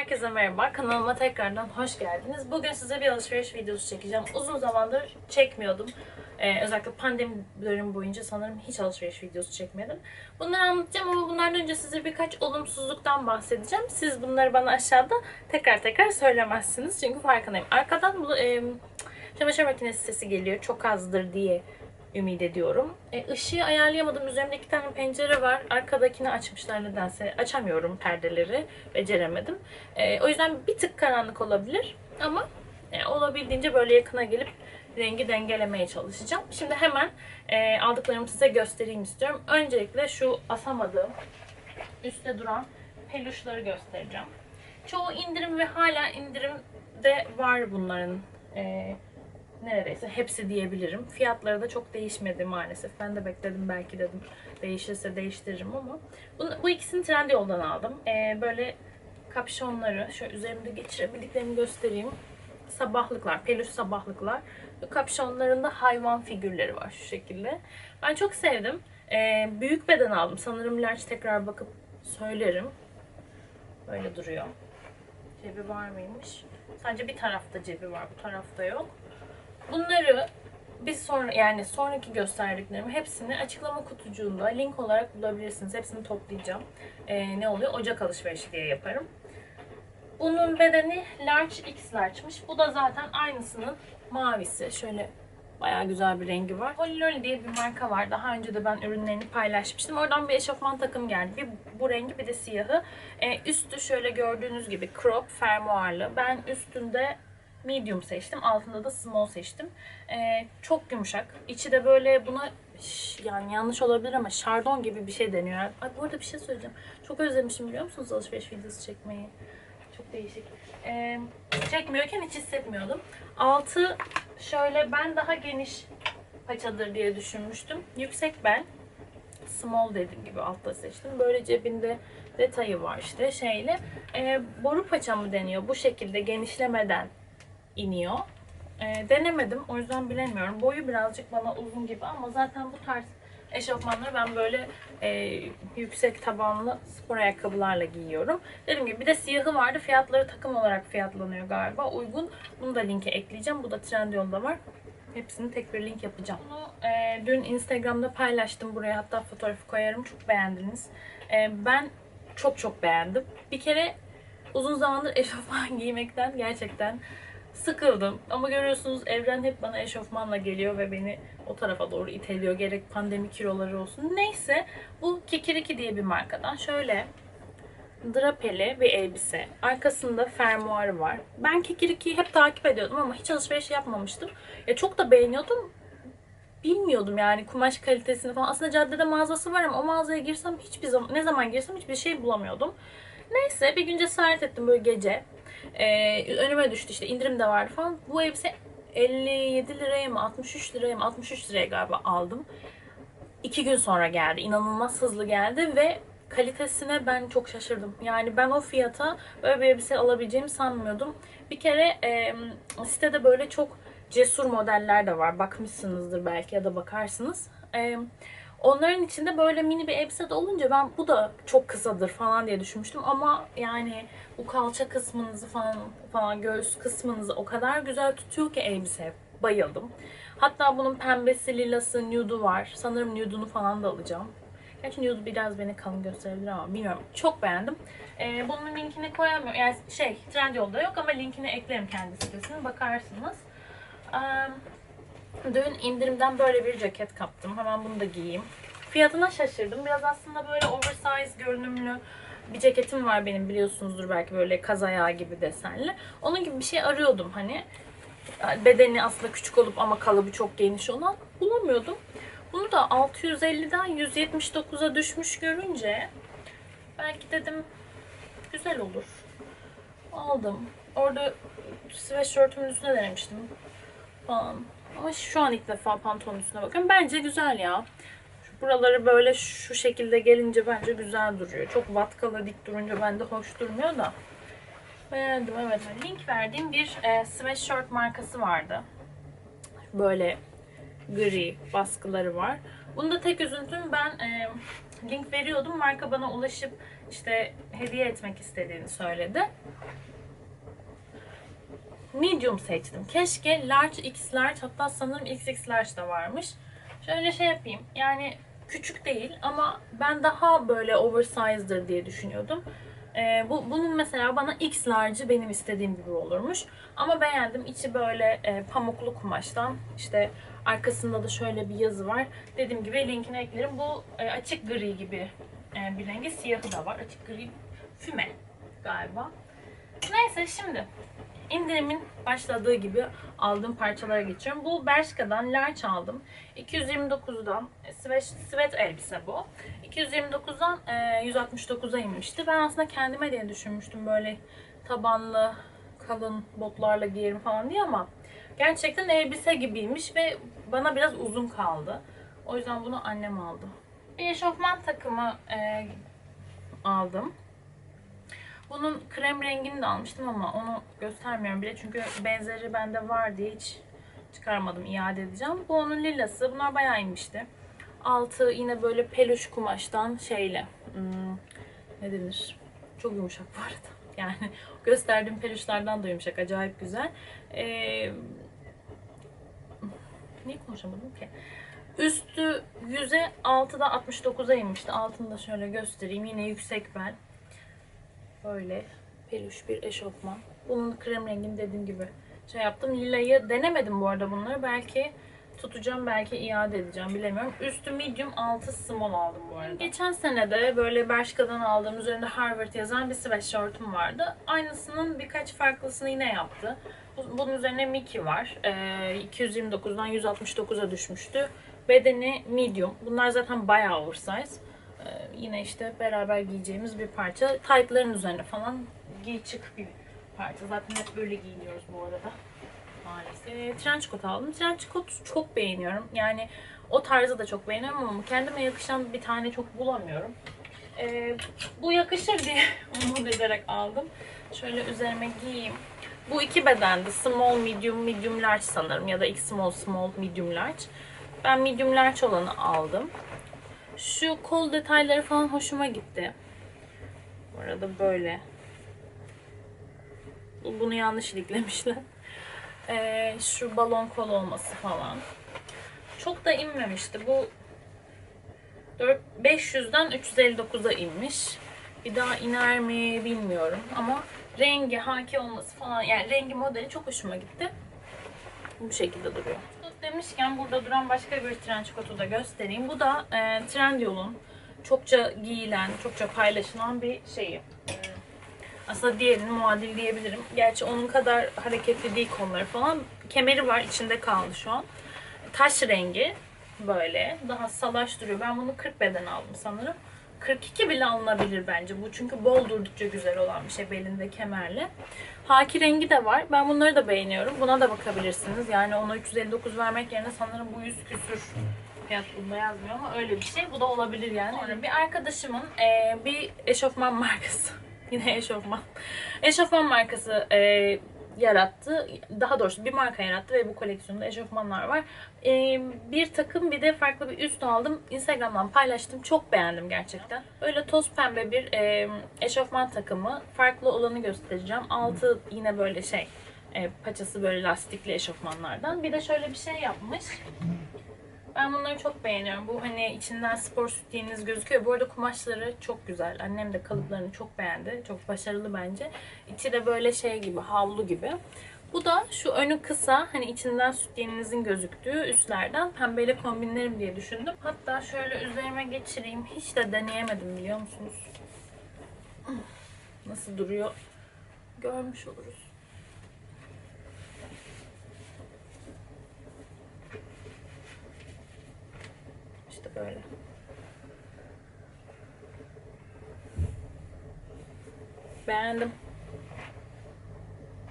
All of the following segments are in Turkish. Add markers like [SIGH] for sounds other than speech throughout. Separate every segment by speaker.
Speaker 1: Herkese merhaba. Kanalıma tekrardan hoş geldiniz. Bugün size bir alışveriş videosu çekeceğim. Uzun zamandır çekmiyordum. Ee, özellikle pandemi dönemi boyunca sanırım hiç alışveriş videosu çekmedim. Bunları anlatacağım ama bunlardan önce size birkaç olumsuzluktan bahsedeceğim. Siz bunları bana aşağıda tekrar tekrar söylemezsiniz. Çünkü farkındayım. Arkadan bu e, çamaşır makinesi sesi geliyor. Çok azdır diye ümit ediyorum. E, ışığı ayarlayamadım. Üzerimde iki tane pencere var. Arkadakini açmışlar nedense. Açamıyorum perdeleri. Beceremedim. E, o yüzden bir tık karanlık olabilir. Ama e, olabildiğince böyle yakına gelip rengi dengelemeye çalışacağım. Şimdi hemen e, aldıklarımı size göstereyim istiyorum. Öncelikle şu asamadığım üstte duran peluşları göstereceğim. Çoğu indirim ve hala indirimde var bunların. E, neredeyse hepsi diyebilirim. Fiyatları da çok değişmedi maalesef. Ben de bekledim belki dedim değişirse değiştiririm ama bunu, bu ikisini Trendyol'dan aldım. Ee, böyle kapşonları şöyle üzerimde geçirebildiklerimi göstereyim. Sabahlıklar, peluş sabahlıklar. Bu kapşonlarında hayvan figürleri var şu şekilde. Ben çok sevdim. Ee, büyük beden aldım. Sanırım large tekrar bakıp söylerim. Böyle duruyor. Cebi var mıymış? Sadece bir tarafta cebi var, bu tarafta yok. Bunları biz sonra yani sonraki gösterdiklerimi hepsini açıklama kutucuğunda link olarak bulabilirsiniz. Hepsini toplayacağım. Ee, ne oluyor? Ocak alışverişi diye yaparım. Bunun bedeni large x large'mış. Bu da zaten aynısının mavisi. Şöyle bayağı güzel bir rengi var. Holy diye bir marka var. Daha önce de ben ürünlerini paylaşmıştım. Oradan bir eşofman takım geldi. Bir bu rengi bir de siyahı. Ee, üstü şöyle gördüğünüz gibi crop fermuarlı. Ben üstünde medium seçtim. Altında da small seçtim. Ee, çok yumuşak. İçi de böyle buna yani yanlış olabilir ama şardon gibi bir şey deniyor. Ay bu arada bir şey söyleyeceğim. Çok özlemişim biliyor musunuz alışveriş videosu çekmeyi. Çok değişik. Ee, çekmiyorken hiç hissetmiyordum. Altı şöyle ben daha geniş paçadır diye düşünmüştüm. Yüksek bel. Small dediğim gibi altta seçtim. Böyle cebinde detayı var işte şeyle. Ee, boru paça mı deniyor? Bu şekilde genişlemeden iniyor. Ee, denemedim o yüzden bilemiyorum. Boyu birazcık bana uzun gibi ama zaten bu tarz eşofmanları ben böyle e, yüksek tabanlı spor ayakkabılarla giyiyorum. Dediğim gibi bir de siyahı vardı. Fiyatları takım olarak fiyatlanıyor galiba. Uygun. Bunu da linke ekleyeceğim. Bu da Trendyol'da var. Hepsini tek bir link yapacağım. Bunu e, dün Instagram'da paylaştım. Buraya hatta fotoğrafı koyarım. Çok beğendiniz. E, ben çok çok beğendim. Bir kere uzun zamandır eşofman [LAUGHS] giymekten gerçekten sıkıldım. Ama görüyorsunuz evren hep bana eşofmanla geliyor ve beni o tarafa doğru iteliyor. Gerek pandemi kiloları olsun. Neyse bu Kikiriki diye bir markadan. Şöyle drapeli bir elbise. Arkasında fermuarı var. Ben Kikiriki'yi hep takip ediyordum ama hiç alışveriş yapmamıştım. Ya çok da beğeniyordum. Bilmiyordum yani kumaş kalitesini falan. Aslında caddede mağazası var ama o mağazaya girsem hiçbir zaman ne zaman girsem hiçbir şey bulamıyordum. Neyse bir gün cesaret ettim böyle gece. Ee, önüme düştü işte indirim de vardı falan. Bu elbise 57 liraya mı 63 liraya mı 63 liraya galiba aldım. İki gün sonra geldi. İnanılmaz hızlı geldi ve kalitesine ben çok şaşırdım. Yani ben o fiyata böyle bir elbise alabileceğimi sanmıyordum. Bir kere e, sitede böyle çok cesur modeller de var. Bakmışsınızdır belki ya da bakarsınız. E, onların içinde böyle mini bir elbise de olunca ben bu da çok kısadır falan diye düşünmüştüm. Ama yani bu kalça kısmınızı falan falan göğüs kısmınızı o kadar güzel tutuyor ki elbise. Bayıldım. Hatta bunun pembesi, lilası, nude'u var. Sanırım nude'unu falan da alacağım. Gerçi nude biraz beni kalın gösterebilir ama bilmiyorum. Çok beğendim. Ee, bunun linkini koyamıyorum. Yani şey Trendyol'da yok ama linkini eklerim kendi sitesine. Bakarsınız. Ee, dün indirimden böyle bir ceket kaptım. Hemen bunu da giyeyim. Fiyatına şaşırdım. Biraz aslında böyle oversize görünümlü bir ceketim var benim biliyorsunuzdur belki böyle kaz ayağı gibi desenli. Onun gibi bir şey arıyordum hani. Bedeni aslında küçük olup ama kalıbı çok geniş olan bulamıyordum. Bunu da 650'den 179'a düşmüş görünce belki dedim güzel olur. Aldım. Orada sweatshirt'ümün üstüne denemiştim falan. Ama şu an ilk defa pantolonun üstüne bakıyorum. Bence güzel ya. Şu buraları böyle şu şekilde gelince bence güzel duruyor. Çok vatkalı dik durunca bende hoş durmuyor da. Beğendim evet. Link verdiğim bir e, sweatshirt markası vardı. Böyle gri baskıları var. Bunda tek üzüntüm ben e, link veriyordum. Marka bana ulaşıp işte hediye etmek istediğini söyledi. Medium seçtim. Keşke large, x large hatta sanırım xx large da varmış. Şöyle şey yapayım. Yani küçük değil ama ben daha böyle oversize'dır diye düşünüyordum. Ee, bu bunun mesela bana X large'ı benim istediğim gibi olurmuş. Ama beğendim. İçi böyle e, pamuklu kumaştan. İşte arkasında da şöyle bir yazı var. Dediğim gibi linkini eklerim. Bu e, açık gri gibi e, bir rengi. Siyahı da var. Açık gri füme galiba. Neyse şimdi indirimin başladığı gibi aldığım parçalara geçiyorum. Bu Bershka'dan large aldım. 229'dan e, sweat, elbise bu. 229'dan e, 169'a inmişti. Ben aslında kendime diye düşünmüştüm böyle tabanlı kalın botlarla giyerim falan diye ama gerçekten elbise gibiymiş ve bana biraz uzun kaldı. O yüzden bunu annem aldı. Bir eşofman takımı e, aldım. Bunun krem rengini de almıştım ama onu göstermiyorum bile çünkü benzeri bende var diye hiç çıkarmadım iade edeceğim. Bu onun lilası. Bunlar bayağı inmişti. Altı yine böyle peluş kumaştan şeyle hmm, ne denir? Çok yumuşak bu arada. [LAUGHS] Yani gösterdiğim peluşlardan da yumuşak. Acayip güzel. Ee, niye konuşamadım ki? Üstü 100'e 6'da 69'a inmişti. Altını da şöyle göstereyim. Yine yüksek bel. Böyle peluş bir eşofman. Bunun krem rengini dediğim gibi şey yaptım. Lilayı denemedim bu arada bunları. Belki tutacağım, belki iade edeceğim bilemiyorum. Üstü medium, altı small aldım bu arada. Geçen sene de böyle Bershka'dan aldığım üzerinde Harvard yazan bir sweatshirt'üm vardı. Aynısının birkaç farklısını yine yaptı. Bu- Bunun üzerine Mickey var. Ee, 229'dan 169'a düşmüştü. Bedeni medium. Bunlar zaten bayağı oversize. Ee, yine işte beraber giyeceğimiz bir parça. Taytların üzerine falan giy çık bir parça. Zaten hep böyle giyiniyoruz bu arada. Maalesef. Ee, trench coat aldım. Trench coat çok beğeniyorum. Yani o tarzı da çok beğeniyorum ama kendime yakışan bir tane çok bulamıyorum. Ee, bu yakışır diye [LAUGHS] umut ederek aldım. Şöyle üzerime giyeyim. Bu iki bedendi. Small, medium, medium large sanırım. Ya da X small, small, medium large. Ben medium large olanı aldım. Şu kol detayları falan hoşuma gitti. Bu arada böyle. Bu- Bunu yanlış iliklemişler. Ee, şu balon kol olması falan. Çok da inmemişti. Bu 4 500'den 359'a inmiş. Bir daha iner mi bilmiyorum ama rengi haki olması falan yani rengi modeli çok hoşuma gitti. Bu şekilde duruyor. Demişken burada duran başka bir trench coat'u da göstereyim. Bu da e, Trendyol'un çokça giyilen, çokça paylaşılan bir şeyi. E, aslında diğerinin muadili diyebilirim. Gerçi onun kadar hareketli değil konuları falan. Kemeri var, içinde kaldı şu an. Taş rengi böyle. Daha salaş duruyor. Ben bunu 40 beden aldım sanırım. 42 bile alınabilir bence bu. Çünkü bol durdukça güzel olan bir şey belinde kemerle. Haki rengi de var. Ben bunları da beğeniyorum. Buna da bakabilirsiniz. Yani ona 359 vermek yerine sanırım bu 100 küsür fiyat bunda yazmıyor ama öyle bir şey. Bu da olabilir yani. Sonra bir arkadaşımın eee, bir eşofman markası. [LAUGHS] Yine eşofman. Eşofman markası eee, yarattı. Daha doğrusu bir marka yarattı ve bu koleksiyonda eşofmanlar var. Ee, bir takım bir de farklı bir üst aldım. Instagram'dan paylaştım. Çok beğendim gerçekten. Böyle toz pembe bir e, eşofman takımı. Farklı olanı göstereceğim. Altı yine böyle şey e, paçası böyle lastikli eşofmanlardan. Bir de şöyle bir şey yapmış. Ben bunları çok beğeniyorum. Bu hani içinden spor sütyeniniz gözüküyor. Bu arada kumaşları çok güzel. Annem de kalıplarını çok beğendi. Çok başarılı bence. İçi de böyle şey gibi, havlu gibi. Bu da şu önü kısa, hani içinden sütyeninizin gözüktüğü üstlerden pembeyle kombinlerim diye düşündüm. Hatta şöyle üzerime geçireyim. Hiç de deneyemedim biliyor musunuz? Nasıl duruyor görmüş oluruz. İşte böyle. Beğendim.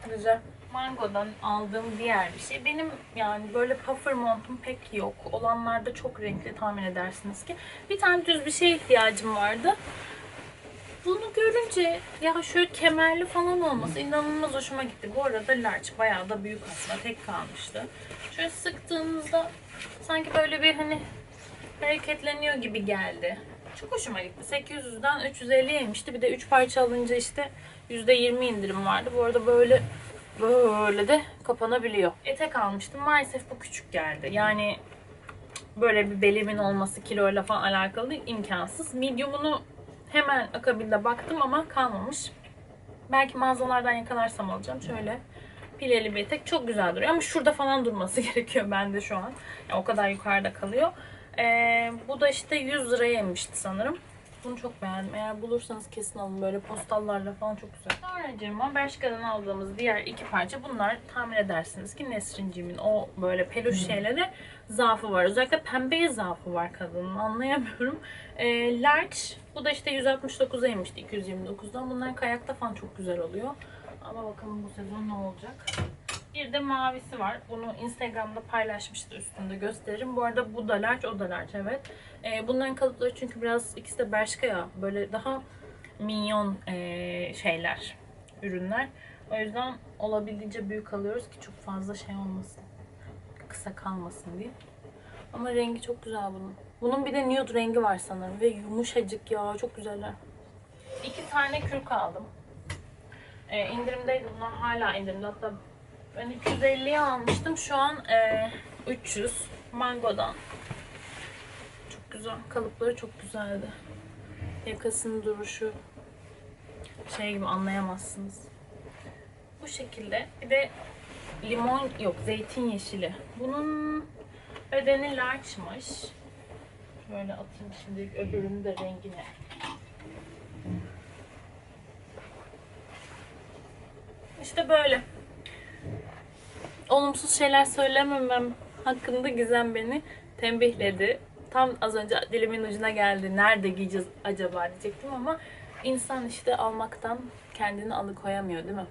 Speaker 1: Güzel. Mango'dan aldığım diğer bir şey. Benim yani böyle puffer montum pek yok. Olanlarda çok renkli tahmin edersiniz ki. Bir tane düz bir şeye ihtiyacım vardı. Bunu görünce ya şöyle kemerli falan olması inanılmaz hoşuma gitti. Bu arada large bayağı da büyük aslında. Tek kalmıştı. Şöyle sıktığınızda sanki böyle bir hani hareketleniyor gibi geldi. Çok hoşuma gitti. 800'den 350'ye inmişti. Bir de 3 parça alınca işte %20 indirim vardı. Bu arada böyle böyle de kapanabiliyor. Etek almıştım. Maalesef bu küçük geldi. Yani böyle bir belimin olması kiloyla falan alakalı imkansız. Medium'unu hemen akabinde baktım ama kalmamış. Belki mağazalardan yakalarsam alacağım. Şöyle pileli bir etek. Çok güzel duruyor ama şurada falan durması [LAUGHS] gerekiyor bende şu an. Yani o kadar yukarıda kalıyor. Ee, bu da işte 100 liraya inmişti sanırım. Bunu çok beğendim. Eğer bulursanız kesin alın. Böyle postallarla falan çok güzel. Sonracığıma Bershka'dan aldığımız diğer iki parça. Bunlar tahmin edersiniz ki Nesrin'cimin o böyle peluş şeylere zaafı var. Özellikle pembeye zaafı var kadının. Anlayamıyorum. Ee, large. Bu da işte 169'a inmişti 229'dan. Bunlar kayakta falan çok güzel oluyor. Ama bakalım bu sezon ne olacak. Bir de mavisi var. Bunu Instagram'da paylaşmıştı üstünde gösteririm. Bu arada bu da large, o da large evet. Ee, bunların kalıpları çünkü biraz ikisi de Bershka ya. Böyle daha minyon ee, şeyler, ürünler. O yüzden olabildiğince büyük alıyoruz ki çok fazla şey olmasın. Kısa kalmasın diye. Ama rengi çok güzel bunun. Bunun bir de nude rengi var sanırım ve yumuşacık ya çok güzeller. İki tane kürk aldım. Ee, indirimdeydi bunlar hala indirimde hatta ben 250'ye almıştım şu an ee, 300 Mango'dan. Çok güzel kalıpları çok güzeldi. Yakasının duruşu şey gibi anlayamazsınız. Bu şekilde bir de limon yok zeytin yeşili. Bunun bedeni large'mış. Şöyle atayım şimdi öbürünün de rengine. İşte böyle. Olumsuz şeyler söylememem hakkında Gizem beni tembihledi. Tam az önce dilimin ucuna geldi. Nerede giyeceğiz acaba diyecektim ama insan işte almaktan kendini alıkoyamıyor değil mi?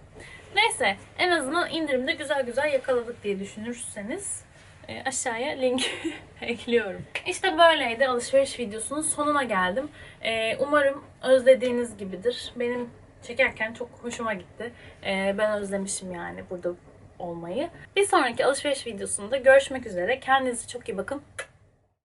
Speaker 1: Neyse en azından indirimde güzel güzel yakaladık diye düşünürseniz e, aşağıya link [LAUGHS] ekliyorum. İşte böyleydi alışveriş videosunun sonuna geldim. E, umarım özlediğiniz gibidir. Benim çekerken çok hoşuma gitti. E, ben özlemişim yani burada olmayı. Bir sonraki alışveriş videosunda görüşmek üzere. Kendinize çok iyi bakın.